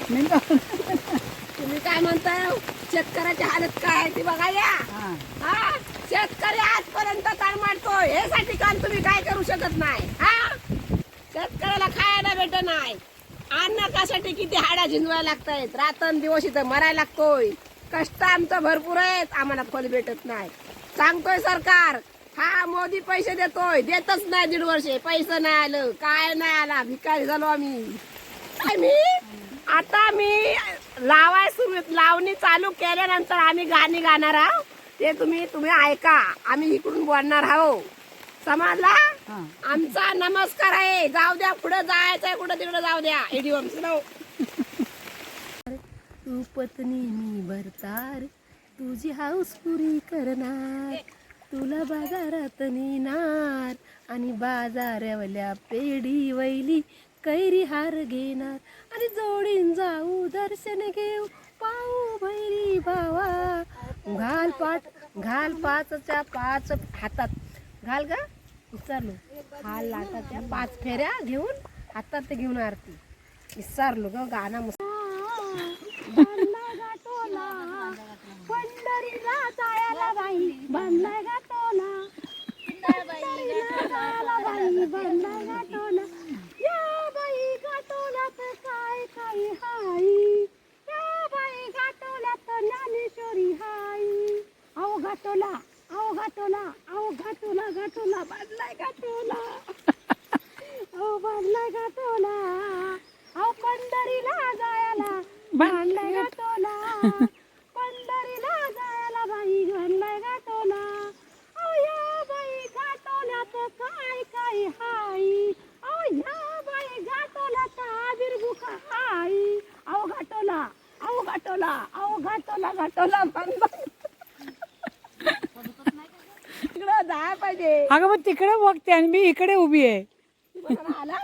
तुम्ही काय म्हणताय? शेतकऱ्याची हालत काय आहे ती बघा या. हा. शेतकरी आजपर्यंत काय मांडतोय हे साठी काम तुम्ही काय करू शकत नाही? हा? शेतकऱ्याला खायला भेट नाही अन्न कासाठी किती हाडा झिंजवायला लागतायत? रातन दिवस इथं मरायला लागतोय. कष्ट आमचं भरपूर आहेत. आम्हाला फल भेटत नाही. सांगतोय सरकार हा मोदी पैसे देतोय. देतच नाही दीड वर्षे. पैसे नाही आलं. काय नाही आला. भिकारी झालो आम्ही. मी? आता मी लावाय सुरू लावणी चालू केल्यानंतर आम्ही गाणी गाणार आहोत. ते तुम्ही तुम्ही ऐका. आम्ही इकडून बोलणार आहोत. समजला? आमचा नमस्कार आहे. जाऊ द्या. पुढे जायचंय कुठं तिकडे जाऊ द्या. इडिओम तू पत्नी मी भरतार तुझी हाऊस पुरी करणार. तुला बाजारात नेणार. आणि बाजारावल्या पेढी वैली. कैरी हार घेणार. आणि जोडीन जाऊ दर्शन घेऊ. पाऊ भैरी भावा. घाल पाठ घाल पाचच्या पाच हातात. घाल का विचारलो हाल लाटाच्या पाच फेऱ्या घेऊन हातात घेऊन आरती. विचारलो ग गाणं मस्त. पंढरीला जायला बाई. बांधला गाठोला पंढरीला जायला बाई बांधलाय गाठोला या बाई गाठोल्यात काय काय हाई या बाई गाठोल्यात ज्ञानेश्वरी हाई अहो गाठोला अहो अहो गाठोला गाठोला बांधलाय गाठोला अहो बांधलाय गाठोला अहो पंढरीला जायला. बांधलाय गाठोला पंढरीला जायला बाई बांधलाय गाठोला अहो या बाई गाठोल्यात काय काय हाई? अहो या बाई गाठोल्यात आबिर बुका हाई. अहो गाठोला अहो गाठोला अहो गाठोला गाठोला बांधलाय तिकडं जाय पाहिजे. अगं मग तिकडे बघते आणि मी इकडे उभी आहे. आला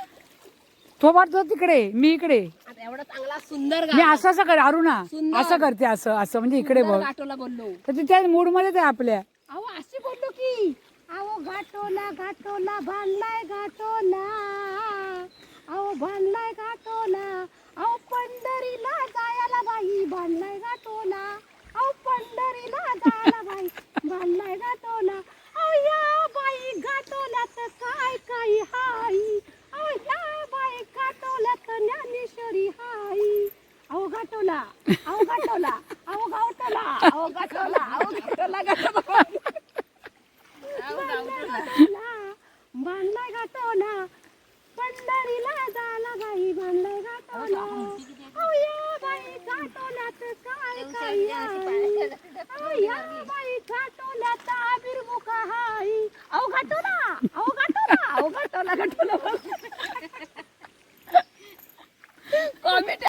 तो वाटतो तिकडे मी इकडे आता एवढा चांगला सुंदर मी असं असं कर अरुणा सुंदर. असं करते असं असं म्हणजे इकडे बघ. गाठोला बोललो. तर ती त्या मूड मध्येच आहे आपल्या. अहो अशी बोललो की अहो गाठोला गाठोला बांधलाय गाठोला अहो बांधलाय गाठोला अहो पंढरीला जायला बाई बांधलाय गाठोला अहो पंढरीला जायला बाई बांधलाय गाठोला अहो या बाई गाठोल्यात काय काय हाई अहो या बाई गाठोल्यात ज्ञानेश्वरी हाई अहो गाठोला अहो गाठोला अहो गावठोला अहो गाठोला अहो गाठोला गाठोला बांधलाय गाठोला पंढरीला जाला बाई बांधलाय गाठोला अहो या बाई गाठोल्यात काय काय?